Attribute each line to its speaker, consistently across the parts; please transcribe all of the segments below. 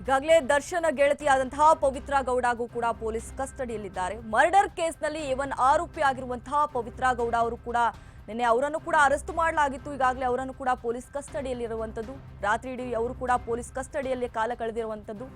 Speaker 1: ಈಗಾಗಲೇ ದರ್ಶನ ಗೆಳತಿಯಾದಂತಹ ಪವಿತ್ರ ಗೌಡಗೂ ಕೂಡ ಪೊಲೀಸ್ ಕಸ್ಟಡಿಯಲ್ಲಿದ್ದಾರೆ. ಮರ್ಡರ್ ಕೇಸ್ನಲ್ಲಿ ಇವನ್ ಆರೋಪಿ ಆಗಿರುವಂತಹ ಪವಿತ್ರ ಗೌಡ ಅವರು ಕೂಡ ನಿನ್ನೆ ಅವರನ್ನು ಕೂಡ ಅರೆಸ್ಟ್ ಮಾಡಲಾಗಿತ್ತು. ಈಗಾಗಲೇ ಅವರನ್ನು ಕೂಡ ಪೊಲೀಸ್ ಕಸ್ಟಡಿಯಲ್ಲಿರುವಂಥದ್ದು. ರಾತ್ರಿ ಇಡೀ ಅವರು ಕೂಡ ಪೊಲೀಸ್ ಕಸ್ಟಡಿಯಲ್ಲಿ ಕಾಲ ಕಳೆದಿರುವಂಥದ್ದು.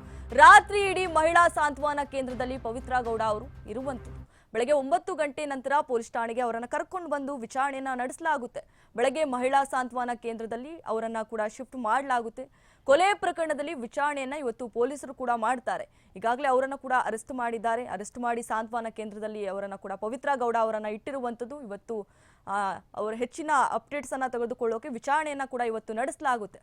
Speaker 1: ರಾತ್ರಿ ಇಡೀ ಮಹಿಳಾ ಸಾಂತ್ವನ ಕೇಂದ್ರದಲ್ಲಿ ಪವಿತ್ರ ಗೌಡ ಅವರು ಇರುವಂಥದ್ದು. ಬೆಳಗ್ಗೆ ಒಂಬತ್ತು ಗಂಟೆ ನಂತರ ಪೊಲೀಸ್ ಠಾಣೆಗೆ ಅವರನ್ನು ಕರ್ಕೊಂಡು ಬಂದು ವಿಚಾರಣೆಯನ್ನು ನಡೆಸಲಾಗುತ್ತೆ. ಬೆಳಗ್ಗೆ ಮಹಿಳಾ ಸಾಂತ್ವನ ಕೇಂದ್ರದಲ್ಲಿ ಅವರನ್ನು ಕೂಡ ಶಿಫ್ಟ್ ಮಾಡಲಾಗುತ್ತೆ. ಕೊಲೆ ಪ್ರಕರಣದಲ್ಲಿ ವಿಚಾರಣೆಯನ್ನು ಇವತ್ತು ಪೊಲೀಸರು ಕೂಡ ಮಾಡ್ತಾರೆ. ಈಗಾಗಲೇ ಅವರನ್ನು ಕೂಡ ಅರೆಸ್ಟ್ ಮಾಡಿದ್ದಾರೆ. ಅರೆಸ್ಟ್ ಮಾಡಿ ಸಾಂತ್ವನ ಕೇಂದ್ರದಲ್ಲಿ ಅವರನ್ನು ಕೂಡ ಪವಿತ್ರ ಗೌಡ ಅವರನ್ನು ಇಟ್ಟಿರುವಂಥದ್ದು ಇವತ್ತು ಅವರ ಹೆಚ್ಚಿನ ಅಪ್ಡೇಟ್ಸ್ ಅನ್ನ ತೆಗೆದುಕೊಳ್ಳೋಕೆ ವಿಚಾರಣೆಯನ್ನು ಕೂಡ ಇವತ್ತು ನಡೆಸಲಾಗುತ್ತೆ.